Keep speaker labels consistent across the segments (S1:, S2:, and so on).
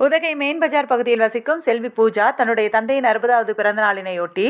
S1: Udhagai main பஜார் பகுதியில் வசிக்கும் செல்வி பூஜா தன்னுடைய தந்தையின் அறுபதாவது பிறந்த நாளினையொட்டி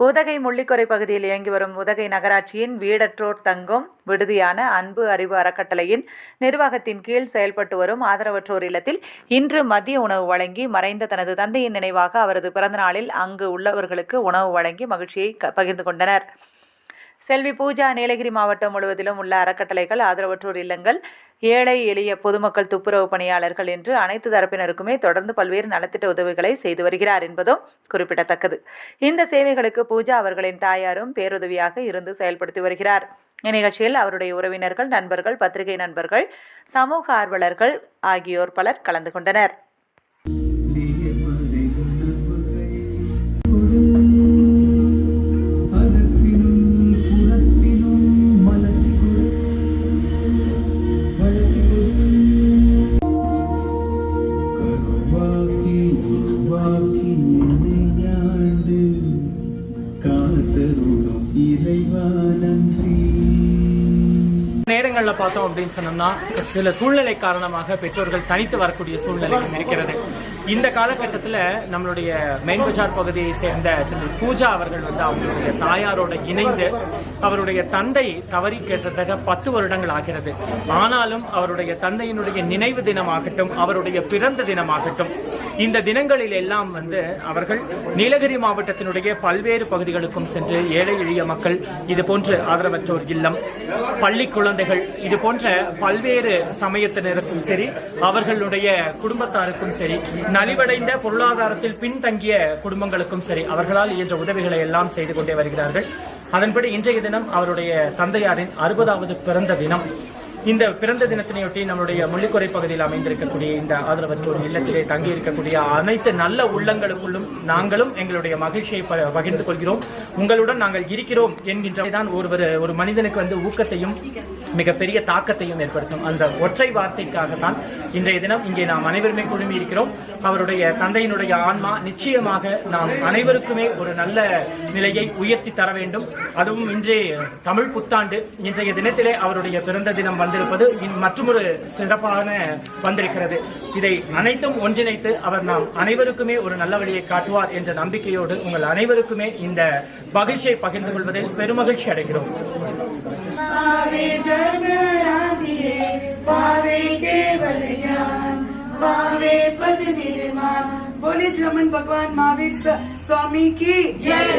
S1: உதகை முள்ளிக்கொரை பகுதியில் இயங்கி வரும் உதகை நகராட்சியின் வீடற்றோர் தங்கும் விடுதியான அன்பு அறிவு அறக்கட்டளையின் நிர்வாகத்தின் கீழ் செயல்பட்டு வரும் ஆதரவற்றோர் இல்லத்தில் இன்று மதிய உணவு வழங்கி மறைந்த தனது தந்தையின் நினைவாக அவரது பிறந்த நாளில் அங்கு உள்ளவர்களுக்கு உணவு வழங்கி மகிழ்ச்சியை பகிர்ந்து கொண்டனர். செல்வி பூஜா நீலகிரி மாவட்டம் முழுவதிலும் உள்ள அறக்கட்டளைகள் ஆதரவற்றோர் இல்லங்கள் ஏழை எளிய பொதுமக்கள் துப்புரவு பணியாளர்கள் என்று அனைத்து தரப்பினருக்குமே தொடர்ந்து பல்வேறு நலத்திட்ட உதவிகளை செய்து வருகிறார் என்பதும் குறிப்பிடத்தக்கது. இந்த சேவைகளுக்கு பூஜா அவர்களின் தாயாரும் பேருதவியாக இருந்து செயல்படுத்தி வருகிறார். இந்நிகழ்ச்சியில் அவருடைய உறவினர்கள் நண்பர்கள் பத்திரிகை நண்பர்கள் சமூக ஆர்வலர்கள் ஆகியோர் பலர் கலந்து கொண்டனர்.
S2: நேரங்களில் பார்த்தோம் அப்படின்னு சொன்னோம்னா சில சூழ்நிலை காரணமாக பெற்றோர்கள் தனித்து வரக்கூடிய சூழ்நிலையும் இருக்கிறது. இந்த காலகட்டத்தில் நம்மளுடைய மெயின் பஜார் பகுதியை சேர்ந்த செல்வி பூஜா அவர்கள் வந்து அவங்களுடைய தாயாரோட இணைந்து அவருடைய தந்தை தவறி கேட்டதாக பத்து வருடங்கள் ஆகிறது. ஆனாலும் அவருடைய தந்தையினுடைய நினைவு தினமாகட்டும் அவருடைய பிறந்த தினமாகட்டும் இந்த தினங்களில் எல்லாம் வந்து அவர்கள் நீலகிரி மாவட்டத்தினுடைய பல்வேறு பகுதிகளுக்கும் சென்று ஏழை எளிய மக்கள் இது போன்ற ஆதரவற்றோர் இல்லம் பள்ளி குழந்தைகள் இது போன்ற பல்வேறு சமயத்தினருக்கும் சரி அவர்களுடைய குடும்பத்தாருக்கும் சரி நலிவடைந்த பொருளாதாரத்தில் பின்தங்கிய குடும்பங்களுக்கும் சரி அவர்களால் இயன்ற உதவிகளை எல்லாம் செய்து கொண்டே வருகிறார்கள். அதன்படி இன்றைய தினம் அவருடைய தந்தையாரின் அறுபதாவது பிறந்த தினம். இந்த பிறந்த தினத்தினையொட்டி நம்முடைய முள்ளிக்குறை பகுதியில் அமைந்திருக்கக்கூடிய இந்த ஆதரவற்றோர் இல்லத்திலே தங்கி இருக்கக்கூடிய அனைத்து நல்ல உள்ளங்களுக்குள்ளும் நாங்களும் எங்களுடைய மகிழ்ச்சியை பகிர்ந்து கொள்கிறோம். உங்களுடன் நாங்கள் இருக்கிறோம் என்கின்றதான் ஒருவர் ஒரு மனிதனுக்கு வந்து ஊக்கத்தையும் மிகப்பெரிய தாக்கத்தையும் ஏற்படுத்தும். அந்த ஒற்றை வார்த்தைக்காகத்தான் இன்றைய தினம் இங்கே நாம் அனைவருமே குழுமி இருக்கிறோம். அவருடைய தந்தையினுடைய ஆன்மா நிச்சயமாக நாம் அனைவருக்குமே ஒரு நல்ல நிலையை உயர்த்தி தர வேண்டும். அதுவும் இன்றே தமிழ் புத்தாண்டு. இன்றைய தினத்திலே அவருடைய பிறந்த தினம் வந்திருப்பது இன் மற்றொரு சிறப்பான வந்திருக்கிறது இதை அனைத்தும் ஒன்றிணைத்து அவர் நாம் அனைவருக்குமே ஒரு நல்ல வழியை காட்டுவார் என்ற நம்பிக்கையோடு உங்கள் அனைவருக்குமே இந்த மகிழ்ச்சியை பகிர்ந்து கொள்வதில் பெருமகிழ்ச்சி அடைகிறோம்
S3: पावे धनराधिये पावे केवल ज्ञान पावे पद निर्माण बोले श्रमण भगवान महावीर स- स्वामी की जय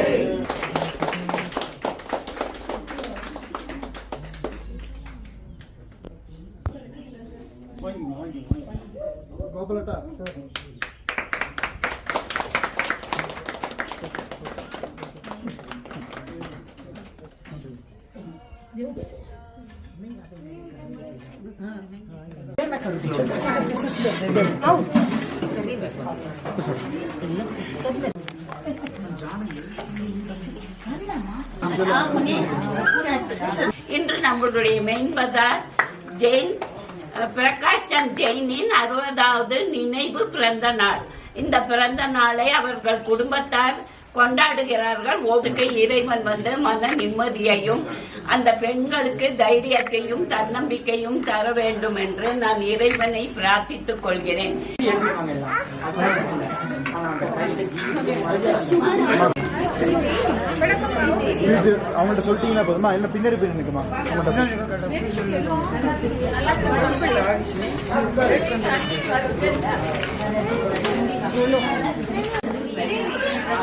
S4: இன்று நம்மளுடைய மெயின் பஜார் ஜெயின் பிரகாஷ் சந்த் ஜெயினின் அறுபதாவது நினைவு பிறந்த நாள். இந்த பிறந்த நாளை அவர்கள் குடும்பத்தார் கொண்டாடுகிறார்கள். ஒதுக்கு இறைவன் வந்து மன நிம்மதியையும் அந்த பெண்களுக்கு தைரியத்தையும் தன்னம்பிக்கையும் தர வேண்டும் என்று நான் இறைவனை பிரார்த்தித்துக் கொள்கிறேன்.
S5: அவங்கள்ட்ட போதுமா? பின்னாடி போய் நிற்குமா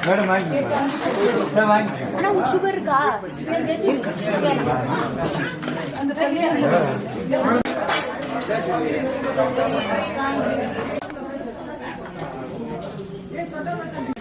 S5: मैडम आएँगे मैडम
S6: आएँगे मैडम शुगर का ये छोटा